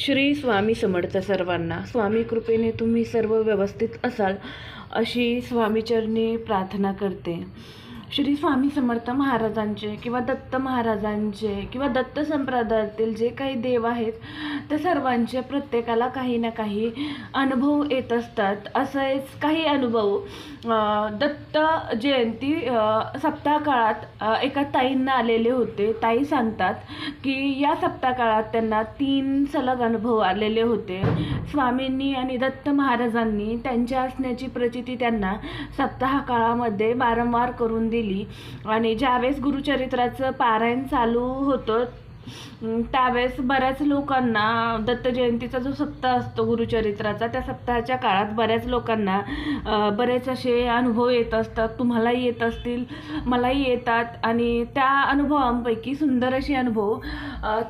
श्री स्वामी समर्थ सर्वांना स्वामी कृपेने तुम्ही सर्व व्यवस्थित असाल अशी स्वामीचरणी प्रार्थना करते. श्री स्वामी समर्थ महाराजांचे किंवा दत्त महाराजांचे किंवा दत्त संप्रदायातील जे काही देव आहेत त्या सर्वांचे प्रत्येकाला काही ना काही अनुभव येत असतात. असेच काही अनुभव दत्त जयंती सप्ताहकाळात सप्ताह काळात एका ताईंना आलेले होते. ताई सांगतात की या सप्ताह काळात त्यांना तीन सलग अनुभव आलेले होते. स्वामींनी आणि दत्त महाराजांनी त्यांच्या असण्याची प्रचिती त्यांना सप्ताह काळामध्ये वारंवार करून दिली. आणि ज्यावेळेस गुरुचरित्राचं पारायण चालू होतं त्यावेळेस बऱ्याच लोकांना दत्त जयंतीचा जो सप्ताह असतो गुरुचरित्राचा त्या सप्ताहाच्या काळात बऱ्याच लोकांना बरेच असे अनुभव येत असतात. तुम्हालाही येत असतील मलाही येतात. आणि त्या अनुभवांपैकी सुंदर असे अनुभव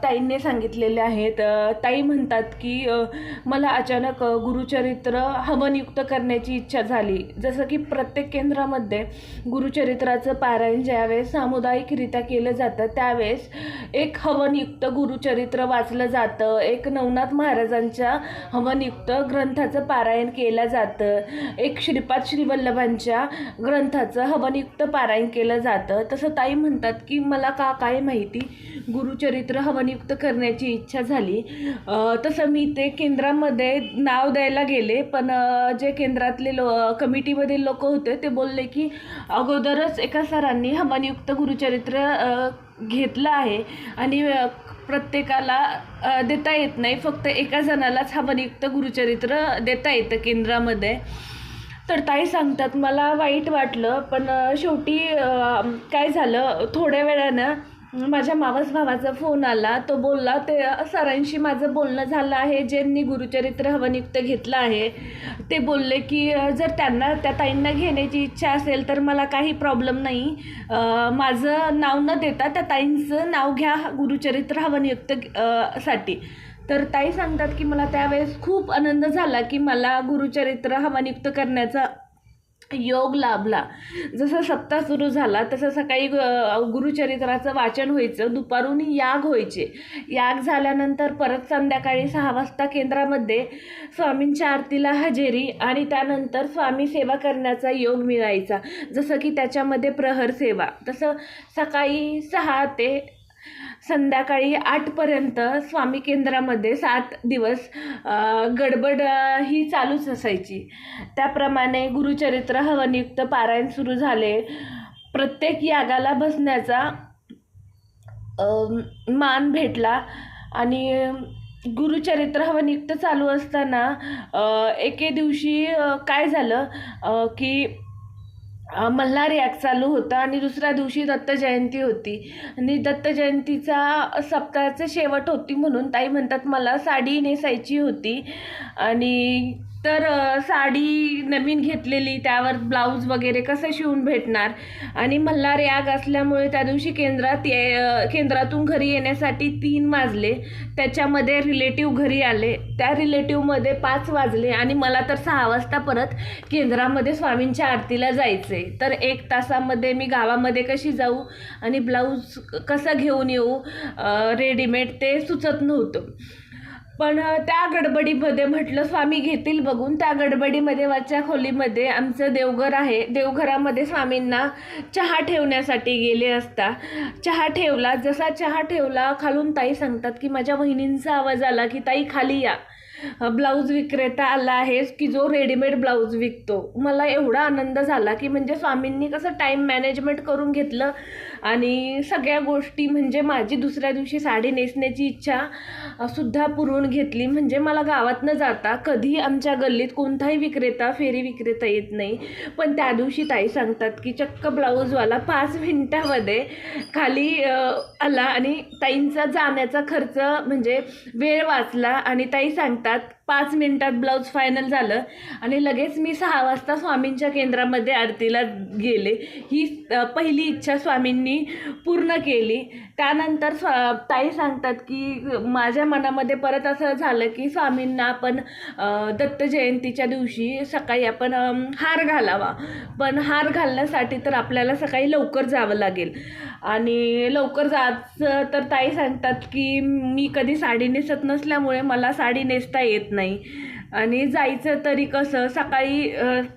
ताईंनी सांगितलेले आहेत. ताई म्हणतात की मला अचानक गुरुचरित्र हवनयुक्त करण्याची इच्छा झाली. जसं की प्रत्येक केंद्रामध्ये गुरुचरित्राचं पारायण ज्यावेळेस सामुदायिकरित्या केलं जातं त्यावेळेस एक हवन हवनयुक्त गुरुचरित्र वाचलं जातं. एक नवनाथ महाराजांच्या हवनयुक्त ग्रंथाचं पारायण केलं जातं. एक श्रीपाद श्रीवल्लभांच्या ग्रंथाचं हवनयुक्त पारायण केलं जातं. तसं ताई म्हणतात की मला का काय माहिती? गुरुचरित्र हवनयुक्त करण्याची इच्छा झाली. तसं मी ते केंद्रामध्ये नाव द्यायला गेले पण जे केंद्रातले लो कमिटीमधील लोक होते ते बोलले की अगोदरच एका सरांनी हवनयुक्त गुरुचरित्र घेतलं आहे. आणि प्रत्येकाला देता येत नाही. फक्त एका जणालाच हा हवनयुक्त गुरुचरित्र देता येतं केंद्रामध्ये. तर ताई सांगतात मला वाईट वाटलं पण शेवटी काय झालं? थोड्या वेळानं माझ्या मावस भावाचा फोन आला तो बोलला ते सरांशी माझं बोलणं झालं आहे ज्यांनी गुरुचरित्र हवनयुक्त घेतलं आहे ते बोलले की जर त्यांना त्या ताईंना घेण्याची इच्छा असेल तर मला काही प्रॉब्लेम नाही. माझं नाव न देता त्या ताईंचं नाव घ्या गुरुचरित्र हवनयुक्त साठी. तर ताई सांगतात की मला त्यावेळेस खूप आनंद झाला की मला गुरुचरित्र हवनयुक्त करण्याचा योग लाभला. जसं सप्ताह सुरू झाला तसं सकाळी गुरुचरित्राचं वाचन व्हायचं दुपारून याग व्हायचे. याग झाल्यानंतर परत संध्याकाळी सहा वाजता केंद्रामध्ये स्वामींच्या आरतीला हजेरी आणि त्यानंतर स्वामी सेवा करण्याचा योग मिळायचा. जसं की त्याच्यामध्ये प्रहर सेवा. तसं सकाळी सहा ते संध्याकाळी आठपर्यंत स्वामी केंद्रामध्ये सात दिवस गडबड ही चालूच असायची. त्याप्रमाणे गुरुचरित्र हवनयुक्त पारायण सुरू झाले. प्रत्येक यागाला बसण्याचा मान भेटला आणि गुरुचरित्र हवनयुक्त चालू असताना एके दिवशी काय झालं की मल्हार याग चालू होता आणि दुसऱ्या दिवशी दत्त जयंती होती. आणि दत्त जयंतीचा सप्ताहाचा शेवट होती म्हणून ताई म्हणतात मला साडी नेसायची होती. आणि तर साडी नवीन घेतलेली त्यावर ब्लाऊज वगैरे कसं शिवून भेटणार? आणि मल्हार याग असल्यामुळे त्या दिवशी केंद्रात ये केंद्रातून घरी येण्यासाठी तीन वाजले. त्याच्यामध्ये रिलेटिव्ह घरी आले. त्या रिलेटिव्हमध्ये पाच वाजले आणि मला तर सहा वाजता परत केंद्रामध्ये स्वामींच्या आरतीला जायचं आहे तर एक तासामध्ये मी गावामध्ये कशी जाऊ आणि ब्लाऊज कसं घेऊन येऊ? रेडीमेड ते सुचत नव्हतं. पण त्या गडबडीमध्ये म्हटलं स्वामी घेतील बघून. त्या गडबडीमध्ये वरच्या खोलीमध्ये आमचं देवघर आहे. देवघरामध्ये स्वामींना चहा ठेवण्यासाठी गेले असता. चहा ठेवला. जसा चहा ठेवला खालून ताई सांगतात की माझ्या वहिनींचा आवाज आला की ताई खाली या. ब्लाऊज विक्रेता आला आहे की जो रेडीमेड ब्लाऊज विकतो. मला एवढा आनंद झाला की म्हणजे स्वामींनी कसं टाईम मॅनेजमेंट करून घेतलं. आणि सगळ्या गोष्टी म्हणजे माझी दुसऱ्या दिवशी साडी नेसण्याची इच्छा सुद्धा पुरवून घेतली. म्हणजे मला गावात न जाता कधी आमच्या गल्लीत कोणताही विक्रेता फेरी विक्रेता येत नाही. पण त्या दिवशी ताई सांगतात की चक्क ब्लाऊजवाला पाच मिनटामध्ये खाली आला आणि ताईंचा जाण्याचा खर्च म्हणजे वेळ वाचला आणि ताई सांगतात पाच मिनटात ब्लाऊज फायनल झालं आणि लगेच मी सहा वाजता स्वामींच्या केंद्रामध्ये आरतीला गेले. ही पहिली इच्छा स्वामींनी पूर्ण केली. त्यानंतर स ताई सांगतात की माझ्या मनामध्ये परत असं झालं की स्वामींना आपण दत्तजयंतीच्या दत्त जयंतीच्या दिवशी सकाळी आपण हार घालावा. पण हार घालण्यासाठी तर आपल्याला सकाळी लवकर जावं लागेल. आणि लवकर जायचं तर ताई सांगतात की मी कधी साडी नेसत नसल्यामुळे मला साडी नेसता येत नाही. आणि जायचं तरी कसं सकाळी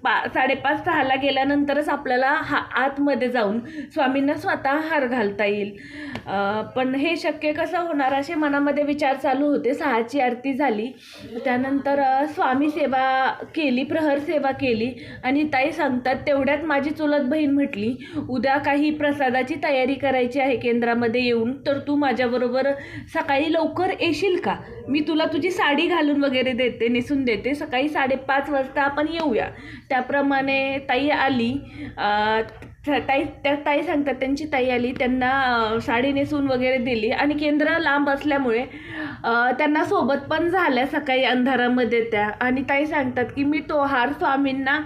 पा साडेपाच सहाला गेल्यानंतरच आपल्याला हा आतमध्ये जाऊन स्वामींना स्वतः हार घालता येईल. पण हे शक्य कसं होणार असे मनामध्ये विचार चालू होते. सहाची आरती झाली. त्यानंतर स्वामी सेवा केली प्रहर सेवा केली आणि ताई सांगतात तेवढ्यात माझी चुलत बहीण म्हटली उद्या काही प्रसादाची तयारी करायची आहे केंद्रामध्ये येऊन तर तू माझ्याबरोबर सकाळी लवकर येशील का? मी तुला तुझी साडी घालून वगैरे देते नेसून देते. सकाळी साडेपाच वाजता आपण येऊया. त्याप्रमाणे ताई आली. ताई त्या ताई सांगतात त्यांची ताई आली. त्यांना साडी नेसून वगैरे दिली. आणि केंद्र लांब असल्यामुळे त्यांना सोबत पण झाल्या सकाळी अंधारामध्ये त्या. आणि ताई सांगतात की मी तो हार स्वामींना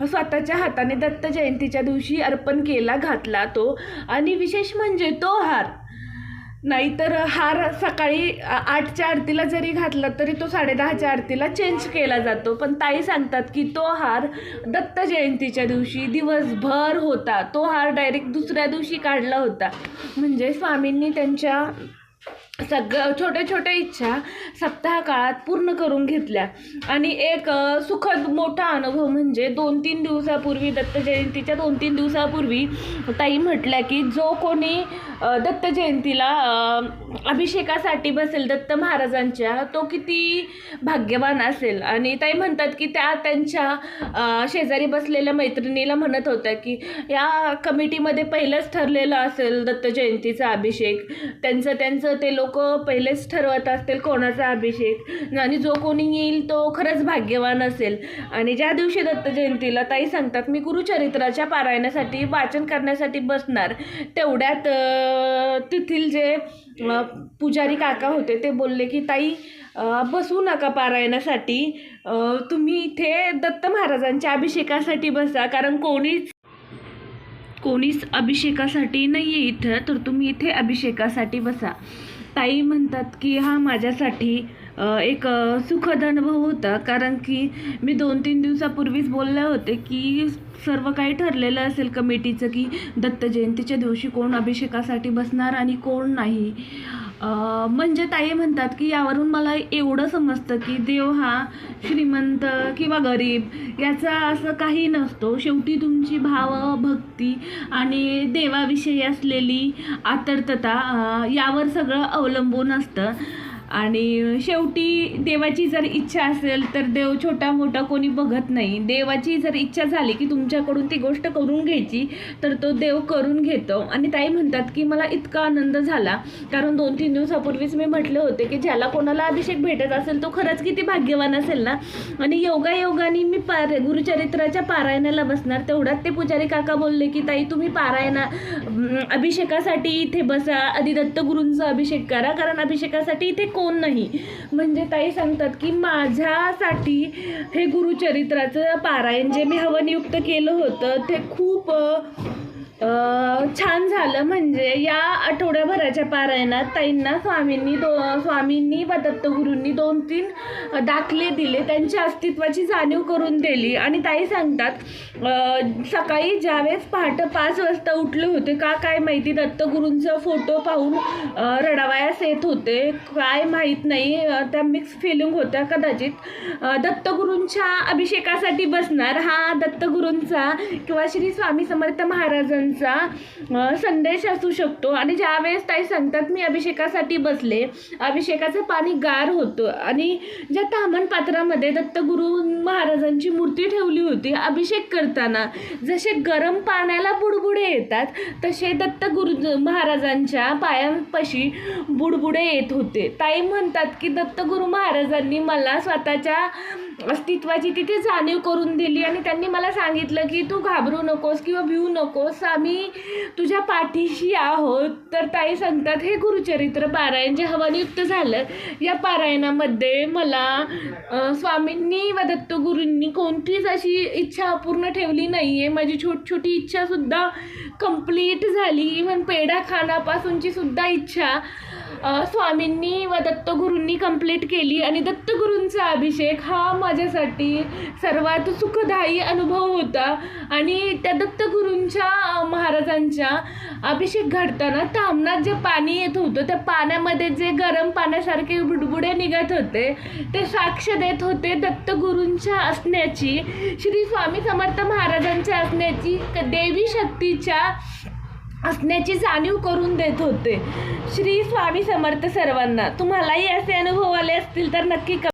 स्वतःच्या हाताने दत्त जयंतीच्या दिवशी अर्पण केला घातला तो. आणि विशेष म्हणजे तो हार नाहीतर हार सकाळी आठच्या आरतीला जरी घातला तरी तो साडेदहाच्या आरतीला चेंज केला जातो. पण ताई सांगतात की तो हार दत्त जयंतीच्या दिवशी दिवसभर होता. तो हार डायरेक्ट दुसऱ्या दिवशी काढला होता. म्हणजे स्वामींनी त्यांच्या सगळं छोट्या छोट्या इच्छा सप्ताह काळात पूर्ण करून घेतल्या. आणि एक सुखद मोठा अनुभव म्हणजे दोन तीन दिवसापूर्वी दत्त जयंतीच्या दोन तीन दिवसापूर्वी ताई म्हटल्या की जो कोणी दत्त जयंतीला अभिषेकासाठी बसेल दत्त महाराजांच्या तो किती भाग्यवान असेल. आणि ताई म्हणतात की त्या त्यांच्या शेजारी बसलेल्या मैत्रिणीला म्हणत होत्या की या कमिटीमध्ये पहिलंच ठरलेलं असेल दत्त जयंतीचा अभिषेक. त्यांचं त्यांचं ते लोक लोक पहिलेच ठरवत असतील कोणाचा अभिषेक. आणि जो कोणी येईल तो खरंच भाग्यवान असेल. आणि ज्या दिवशी दत्त जयंतीला ताई सांगतात मी गुरुचरित्राच्या पारायणासाठी वाचन करण्यासाठी बसणार. तेवढ्यात तेथील जे पुजारी काका होते ते बोलले की ताई बसू नका पारायणासाठी. तुम्ही इथे दत्त महाराजांच्या अभिषेकासाठी बसा कारण कोणीच कोणीच अभिषेकासाठी नाही आहे इथं तर तुम्ही इथे अभिषेकासाठी बसा. ताई म्हणतात की हा माझ्यासाठी एक सुखद अनुभव होता. कारण की मी दोन तीन दिवसापूर्वीच बोलले होते की सर्व काही ठरलेलं असेल कमिटीचं की दत्त जयंतीच्या दिवशी कोण अभिषेकासाठी बसणार आणि कोण नाही. म्हणजे ताई म्हणतात की यावरून मला एवढं समजतं की देव हा श्रीमंत किंवा गरीब याचा असं काही नसतो. शेवटी तुमची भाव भक्ती आणि देवाविषयी असलेली आतर्तता यावर सगळं अवलंबून असतं. आणि शेवटी देवाची जर इच्छा असेल तर देव छोटा मोठा कोणी बघत नाही. देवाची जर इच्छा झाली की तुमच्याकडून ती गोष्ट करून घ्यायची तर तो देव करून घेतो. आणि ताई म्हणतात की मला इतका आनंद झाला. कारण दोन तीन दिवसापूर्वीच मी म्हटले होते की ज्याला कोणाला अभिषेक भेटत असेल तो खरंच किती भाग्यवान असेल ना? आणि योगायोगाने मी पार गुरुचरित्राच्या पारायणाला बसणार. तेवढ्यात ते पुजारी काका बोलले की ताई तुम्ही पारायणा अभिषेकासाठी इथे बसा. आधी दत्तगुरूंचा अभिषेक करा. कारण अभिषेकासाठी इथे कोण नाही. म्हणजे ताई सांगतात की माझ्यासाठी हे गुरुचरित्राचं पारायण जे मी हवनयुक्त केलं होतं ते खूप छान झालं म्हणजे या आठवड्याभराच्या पारायणात ताईंना स्वामींनी दो स्वामींनी व दत्तगुरूंनी दोन तीन दाखले दिले त्यांच्या अस्तित्वाची जाणीव करून दिली. आणि ताई सांगतात सकाळी ज्यावेळेस पहाटे पाच वाजता उठले होते का काय माहिती दत्तगुरूंचा फोटो पाहून रडावयास येत होते. काय माहीत नाही त्या मिक्स फिलिंग होत्या कदाचित. दत्तगुरूंच्या अभिषेकासाठी बसणार हा दत्तगुरूंचा किंवा श्री स्वामी समर्थ महाराजांचा त्यांचा संदेश असू शकतो. आणि ज्यावेळेस ताई सांगतात मी अभिषेकासाठी बसले. अभिषेकाचं पाणी गार होतं. आणि ज्या तामण पात्रामध्ये दत्तगुरू महाराजांची मूर्ती ठेवली होती अभिषेक करताना जसे गरम पाण्याला बुडबुडे येतात तसे दत्तगुरु महाराजांच्या पायांपाशी बुडबुडे येत होते. ताई म्हणतात की दत्तगुरू महाराजांनी मला स्वतःच्या अस्तित्वाची तिथे जाणीव करून दिली आणि त्यांनी मला सांगितलं की तू घाबरू नकोस किंवा भिवू नकोस आम्ही तुझ्या पाठीशी आहोत. तर ताई सांगतात हे गुरुचरित्र पारायण जे हवनयुक्त झालं या पारायणामध्ये मला स्वामींनी व दत्तगुरूंनी कोणतीच अशी इच्छा अपूर्ण ठेवली नाही आहे माझी छोट छोटी इच्छासुद्धा कंप्लीट झाली. इव्हन पेढा खाण्यापासूनची सुद्धा इच्छा स्वामींनी व दत्तगुरूंनी कंप्लीट केली आणि दत्तगुरूंचा अभिषेक हा माझ्यासाठी सर्वात सुखदायी अनुभव होता. आणि त्या दत्तगुरूंच्या महाराजांच्या अभिषेक घडताना तामणात जे पाणी येत होतं त्या पाण्यामध्ये जे गरम पाण्यासारखे बुडबुडे निघत होते ते साक्ष देत होते दत्तगुरूंच्या असण्याची श्री स्वामी समर्थ महाराजांच्या असण्याची क- देवी शक्तीच्या असण्याची जाणीव करून देत होते. श्री स्वामी समर्थ सर्वांना तुम्हालाही असे अनुभव आले असतील तर नक्की